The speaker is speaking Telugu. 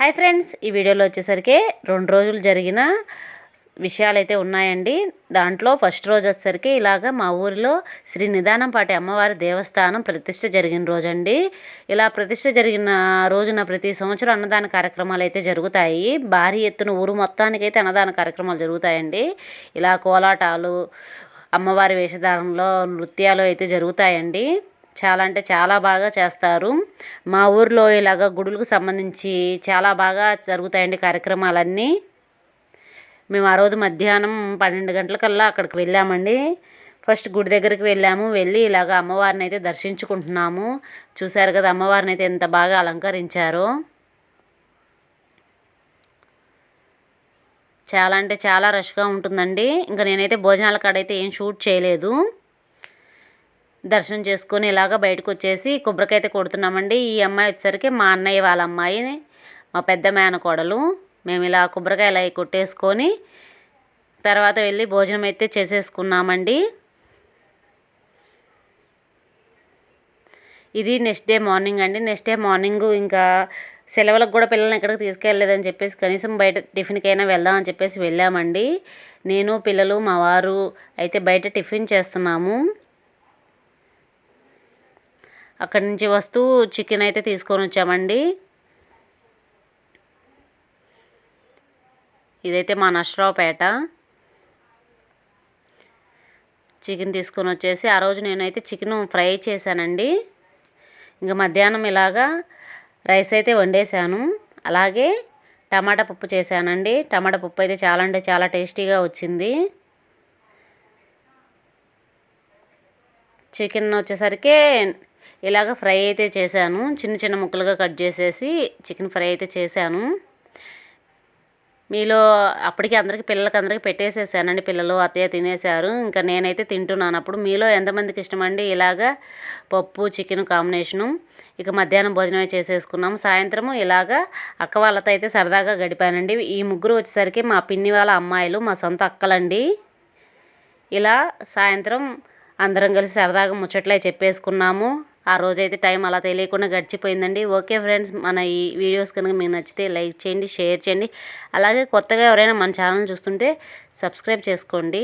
హాయ్ ఫ్రెండ్స్ ఈ వీడియోలో వచ్చేసరికి రెండు రోజులు జరిగిన విషయాలు అయితే ఉన్నాయండి. దాంట్లో ఫస్ట్ రోజు వచ్చేసరికి ఇలాగ మా ఊరిలో శ్రీ నిదానంపాటి అమ్మవారి దేవస్థానం ప్రతిష్ట జరిగిన రోజండి. ఇలా ప్రతిష్ట జరిగిన రోజున ప్రతి సంవత్సరం అన్నదాన కార్యక్రమాలు అయితే జరుగుతాయి. భారీ ఎత్తున ఊరు మొత్తానికి అయితే అన్నదాన కార్యక్రమాలు జరుగుతాయండి. ఇలా కోలాటాలు అమ్మవారి వేషధారణలో నృత్యాలు అయితే జరుగుతాయండి. చాలా అంటే చాలా బాగా చేస్తారు. మా ఊర్లో ఇలాగ గుడులకు సంబంధించి చాలా బాగా జరుగుతాయండి కార్యక్రమాలన్నీ. మేము ఆ రోజు మధ్యాహ్నం పన్నెండు గంటలకల్లా అక్కడికి వెళ్ళామండి. ఫస్ట్ గుడి దగ్గరికి వెళ్ళాము. వెళ్ళి ఇలాగ అమ్మవారిని అయితే దర్శించుకుంటున్నాము. చూశారు కదా అమ్మవారిని అయితే ఎంత బాగా అలంకరించారో. చాలా అంటే చాలా రష్గా ఉంటుందండి. ఇంకా నేనైతే భోజనాల కాడైతే ఏం షూట్ చేయలేదు. దర్శనం చేసుకొని ఇలాగ బయటకు వచ్చేసి కొబ్బరికాయ అయితే కొడుతున్నామండి. ఈ అమ్మాయి వచ్చేసరికి మా అన్నయ్య వాళ్ళ అమ్మాయి మా పెద్ద మేనకోడలు మేము ఇలా కొబ్బరికాయలు అవి కొట్టేసుకొని తర్వాత వెళ్ళి భోజనం అయితే చేసేసుకున్నామండి. ఇది నెక్స్ట్ డే మార్నింగ్ అండి. నెక్స్ట్ డే మార్నింగ్ ఇంకా సెలవులకు కూడా పిల్లల్ని ఎక్కడికి తీసుకెళ్ళలేదని చెప్పేసి కనీసం బయట టిఫిన్కైనా వెళ్దామని చెప్పేసి వెళ్ళామండి. నేను పిల్లలు మా వారు అయితే బయట టిఫిన్ చేస్తున్నాము. అక్కడి నుంచి వస్తూ చికెన్ అయితే తీసుకొని వచ్చామండి. ఇదైతే మా నష్టరావుపేట. చికెన్ తీసుకొని వచ్చేసి ఆ రోజు నేనైతే చికెన్ ఫ్రై చేశానండి. ఇంకా మధ్యాహ్నం ఇలాగా రైస్ అయితే వండేశాను. అలాగే టమాటా పప్పు చేశానండి. టమాటా పప్పు అయితే చాలా అంటే చాలా టేస్టీగా వచ్చింది. చికెన్ వచ్చేసరికి ఇలాగ ఫ్రై అయితే చేశాను. చిన్న చిన్న ముక్కలుగా కట్ చేసేసి చికెన్ ఫ్రై అయితే చేశాను. మీలో అప్పటికి అందరికి పిల్లలకి అందరికీ పెట్టేసేసానండి. పిల్లలు అత్తయ్య తినేశారు. ఇంకా నేనైతే తింటున్నాను. అప్పుడు మీలో ఎంతమందికి ఇష్టమండి? ఇలాగ పప్పు చికెన్ కాంబినేషను. ఇక మధ్యాహ్నం భోజనమే చేసేసుకున్నాం సాయంత్రము ఇలాగ అక్క వాళ్ళతో అయితే సరదాగా గడిపానండి. ఈ ముగ్గురు వచ్చేసరికి మా పిన్ని వాళ్ళ అమ్మాయిలు మా సొంత అక్కలండి. ఇలా సాయంత్రం అందరం కలిసి సరదాగా ముచ్చట్లే చెప్పేసుకున్నాము. ఆ రోజైతే టైం అలా తెలియకుండా గడిచిపోయిందండి. ఓకే ఫ్రెండ్స్ మన ఈ వీడియోస్ కనుక మీకు నచ్చితే లైక్ చేయండి షేర్ చేయండి. అలాగే కొత్తగా ఎవరైనా మన ఛానల్ చూస్తుంటే సబ్స్క్రైబ్ చేసుకోండి.